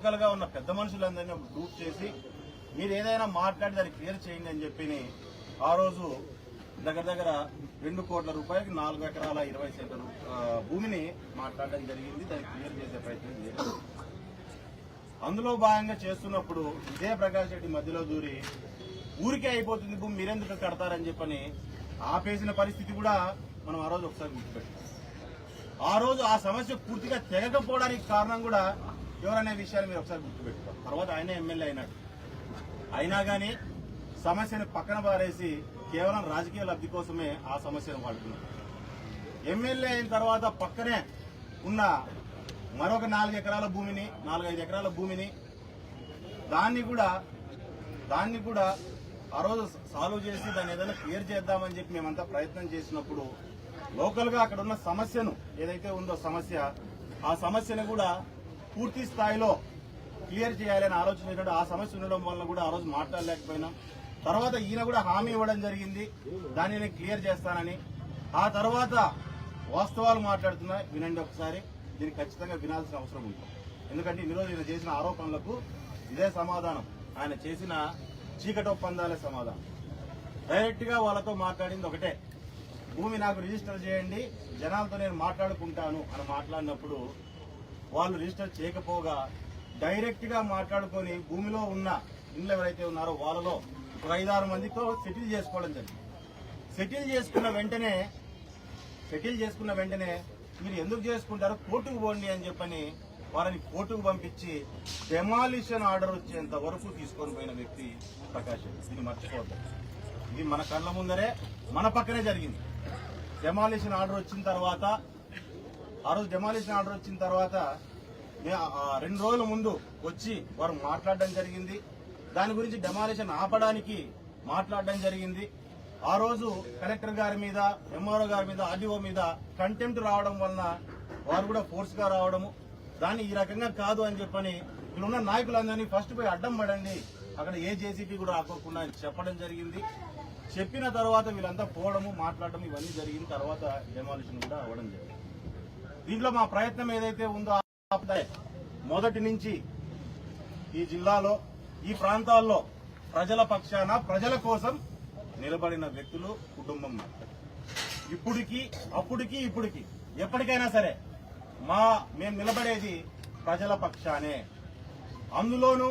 గా ఉన్న పెద్ద మనుషులందరినీ గ్రూప్ చేసి మీరు ఏదైనా మాట్లాడి దాన్ని క్లియర్ చేయండి అని చెప్పి ఆ రోజు దగ్గర దగ్గర రెండు కోట్ల రూపాయలకి నాలుగు ఎకరాల ఇరవై సెంటర్ భూమిని మాట్లాడడం జరిగింది. దాన్ని క్లియర్ చేసే ప్రయత్నం చేసింది అందులో భాగంగా చేస్తున్నప్పుడు ఇదే ప్రకాష్ రెడ్డి మధ్యలో దూరి ఊరికే అయిపోతుంది భూమి మీరెందుకు కడతారని చెప్పని ఆపేసిన పరిస్థితి కూడా మనం ఆ రోజు ఒకసారి గుర్తుపెట్టాం ఆ రోజు ఆ సమస్య పూర్తిగా తెగకపోవడానికి కారణం కూడా ఎవరనే విషయాన్ని మీరు ఒకసారి గుర్తుపెట్టుకోవాలి తర్వాత ఆయన ఎమ్మెల్యే అయినాడు. అయినా కానీ సమస్యను పక్కన పారేసి కేవలం రాజకీయ లబ్ధి కోసమే ఆ సమస్యను వాడుతున్నారు. ఎమ్మెల్యే అయిన తర్వాత పక్కనే ఉన్న మరొక నాలుగు ఎకరాల భూమిని నాలుగైదు ఎకరాల భూమిని దాన్ని కూడా దాన్ని కూడా ఆ రోజు సాల్వ్ చేసి దాన్ని ఏదైనా క్లియర్ చేద్దామని చెప్పి మేమంతా ప్రయత్నం చేసినప్పుడు లోకల్గా అక్కడ ఉన్న సమస్యను ఏదైతే ఉందో సమస్య ఆ సమస్యను కూడా పూర్తి స్థాయిలో క్లియర్ చేయాలని ఆలోచన ఆ సమస్య ఉండడం వల్ల కూడా ఆ రోజు మాట్లాడలేకపోయినాం. తర్వాత ఈయన కూడా హామీ ఇవ్వడం జరిగింది. దాన్ని నేను క్లియర్ చేస్తానని. ఆ తర్వాత వాస్తవాలు మాట్లాడుతున్నా వినండి ఒకసారి. దీన్ని ఖచ్చితంగా వినాల్సిన అవసరం ఉంది. ఎందుకంటే ఇన్ని రోజు ఈయన చేసిన ఆరోపణలకు ఇదే సమాధానం. ఆయన చేసిన చీకటి ఒప్పందాలే సమాధానం. డైరెక్ట్గా వాళ్ళతో మాట్లాడింది ఒకటే. భూమి నాకు రిజిస్టర్ చేయండి జనాలతో నేను మాట్లాడుకుంటాను అని మాట్లాడినప్పుడు వాళ్ళు రిజిస్టర్ చేయకపోగా డైరెక్ట్గా మాట్లాడుకొని భూమిలో ఉన్న ఇండ్లు ఎవరైతే ఉన్నారో వాళ్ళలో ఒక ఐదారు మందితో సెటిల్ చేసుకోవడం జరిగింది. సెటిల్ చేసుకున్న వెంటనే సెటిల్ చేసుకున్న వెంటనే మీరు ఎందుకు చేసుకుంటారో కోర్టుకు పోండి అని చెప్పని వారిని కోర్టుకు పంపించి డెమాలిషన్ ఆర్డర్ వచ్చేంత వరకు తీసుకొని పోయిన వ్యక్తి ప్రకాష్ రెడ్డి. దీన్ని ఇది మన కళ్ళ ముందరే మన పక్కనే జరిగింది. డెమాలిషన్ ఆర్డర్ వచ్చిన తర్వాత ఆ రోజు డెమాలిషన్ ఆర్డర్ వచ్చిన తర్వాత రెండు రోజుల ముందు వచ్చి వారు మాట్లాడడం జరిగింది. దాని గురించి డెమాలిషన్ ఆపడానికి మాట్లాడడం జరిగింది. ఆ రోజు కలెక్టర్ గారి మీద ఎంఆర్ఓ గారి మీద ఆర్డీఓ మీద కంటెంప్ట్ రావడం వలన వారు కూడా ఫోర్స్గా రావడము. దాన్ని ఈ రకంగా కాదు అని చెప్పని ఇక్కడ ఉన్న నాయకులందరినీ ఫస్ట్ పోయి అడ్డం పడండి. అక్కడ ఏ జేసీపీ కూడా ఆకోకుండా చెప్పడం జరిగింది. చెప్పిన తర్వాత వీళ్ళంతా పోవడము మాట్లాడడం ఇవన్నీ జరిగిన తర్వాత డెమాలిషన్ కూడా అవ్వడం జరిగింది. దీంట్లో మా ప్రయత్నం ఏదైతే ఉందో మొదటి నుంచి ఈ జిల్లాలో ఈ ప్రాంతాల్లో ప్రజల పక్షాన ప్రజల కోసం నిలబడిన వ్యక్తులు కుటుంబం. ఇప్పటికి అప్పటికి ఇప్పటికి ఎప్పటికైనా సరే మా మేము నిలబడేది ప్రజల పక్షానే. అందులోనూ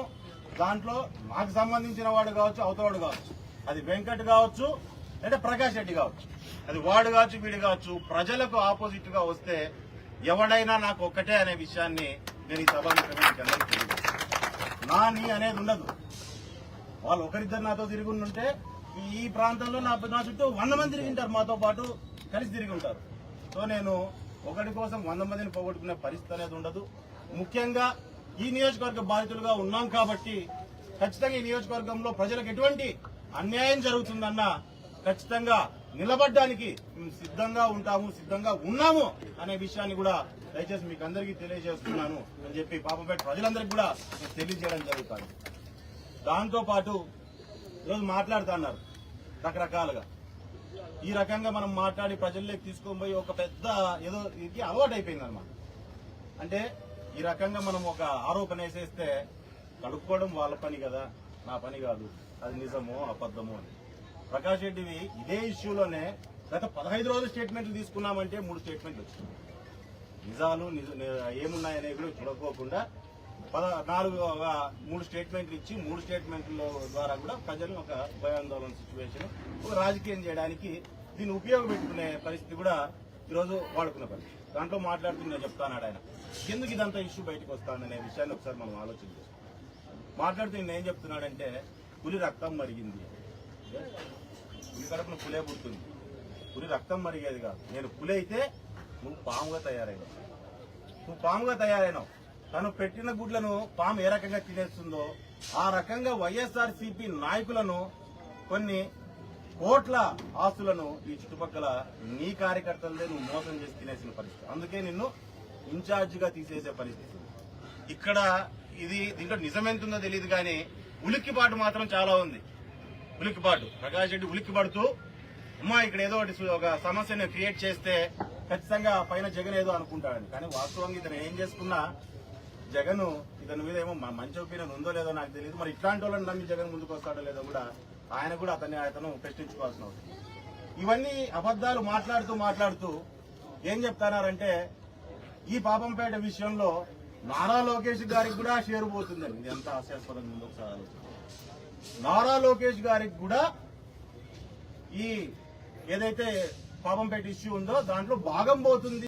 దాంట్లో నాకు సంబంధించిన వాడు కావచ్చు అవతవాడు కావచ్చు. అది వెంకట్ కావచ్చు లేదా ప్రకాష్ రెడ్డి కావచ్చు. అది వాడు కావచ్చు వీడు కావచ్చు ప్రజలకు ఆపోజిట్గా వస్తే ఎవడైనా నాకు ఒక్కటే అనే విషయాన్ని నేను ఈ సభ నా నీ అనేది ఉండదు. వాళ్ళు ఒకరిద్దరు నాతో తిరిగి ఉంటే ఈ ప్రాంతంలో నా నా చుట్టూ వంద మంది తిరిగింటారు మాతో పాటు కలిసి తిరిగి ఉంటారు. సో నేను ఒకటి కోసం వంద మందిని పోగొట్టుకునే పరిస్థితి అనేది ఉండదు. ముఖ్యంగా ఈ నియోజకవర్గ బాధితులుగా ఉన్నాం కాబట్టి ఖచ్చితంగా ఈ నియోజకవర్గంలో ప్రజలకు ఎటువంటి అన్యాయం జరుగుతుందన్న ఖచ్చితంగా నిలబడ్డానికి మేము సిద్ధంగా ఉంటాము సిద్ధంగా ఉన్నాము అనే విషయాన్ని కూడా దయచేసి మీకు అందరికీ తెలియజేస్తున్నాను అని చెప్పి పాపపేట ప్రజలందరికీ కూడా తెలియజేయడం జరుగుతుంది. దాంతో పాటు ఈరోజు మాట్లాడుతున్నారు రకరకాలుగా. ఈ రకంగా మనం మాట్లాడి ప్రజల్లోకి తీసుకొని పోయి ఒక పెద్ద ఏదో ఇది అలవాటు అయిపోయింది అనమాట అంటే ఈ రకంగా మనం ఒక ఆరోపణ వేసేస్తే కడుక్కోవడం వాళ్ళ పని కదా నా పని కాదు అది నిజమో అబద్ధమో అని. ప్రకాష్ రెడ్డివి ఇదే ఇష్యూలోనే గత పదహైదు రోజులు స్టేట్మెంట్లు తీసుకున్నామంటే మూడు స్టేట్మెంట్లు వచ్చినాయి. నిజాలు నిజ కూడా చూడకోకుండా పద నాలుగు ఒక మూడు స్టేట్మెంట్లు ఇచ్చి మూడు స్టేట్మెంట్ల ద్వారా కూడా ప్రజలు ఒక భయాందోళన సిచ్యువేషన్ రాజకీయం చేయడానికి దీన్ని ఉపయోగపెట్టుకునే పరిస్థితి కూడా ఈరోజు వాడుకున్న పరిస్థితి. దాంట్లో మాట్లాడుతుంది నేను చెప్తాను ఆయన. ఎందుకు ఇదంతా ఇష్యూ బయటకు వస్తాననే విషయాన్ని ఒకసారి మనం ఆలోచన మాట్లాడుతున్న మాట్లాడుతూ నేను ఏం చెప్తున్నాడంటే పులి రక్తం మరిగింది పులి కడుపున పులే పుడుతుంది. పులి రక్తం మరిగేది కాదు. నేను పులి అయితే నువ్వు పాముగా తయారైనావు. నువ్వు పాముగా తయారైనావు. తను పెట్టిన గుడ్లను పాము ఏ రకంగా తినేస్తుందో ఆ రకంగా వైఎస్ఆర్ నాయకులను కొన్ని కోట్ల ఆస్తులను ఈ చుట్టుపక్కల నీ కార్యకర్తలదే నువ్వు మోసం చేసి తినేసిన పరిస్థితి. అందుకే నిన్ను ఇన్ఛార్జిగా తీసేసే పరిస్థితి ఇక్కడ ఇది దీంట్లో నిజమెంతుందో తెలియదు కానీ ఉలిక్కిపాటు మాత్రం చాలా ఉంది. ఉలిక్కిపాటు. ప్రకాష్ రెడ్డి ఉలిక్కిపడుతూ అమ్మా ఇక్కడ ఏదో ఒకటి ఒక సమస్యను క్రియేట్ చేస్తే ఖచ్చితంగా పైన జగన్ ఏదో అనుకుంటాడని. కానీ వాస్తవంగా ఇతను ఏం చేసుకున్నా జగన్ ఇతని మీద ఏమో మంచి ఒపీనియన్ ఉందో లేదో నాకు తెలియదు మరి ఇట్లాంటి వాళ్ళని నమ్మి జగన్ ముందుకు వస్తాడో లేదో కూడా ఆయన కూడా అతన్ని అతను ప్రశ్నించుకోవాల్సిన అవసరం ఇవన్నీ అబద్దాలు మాట్లాడుతూ మాట్లాడుతూ ఏం చెప్తానారంటే ఈ పాపంపేట విషయంలో నారా లోకేష్ గారికి కూడా షేర్ పోతుందండి. ఇది ఎంత హాస్యాస్పదం ఉందో ఒకసారి నారా లోకేష్ గారికి కూడా ఈ ఏదైతే పాపం పెట్టి ఇష్యూ ఉందో దాంట్లో భాగం పోతుంది.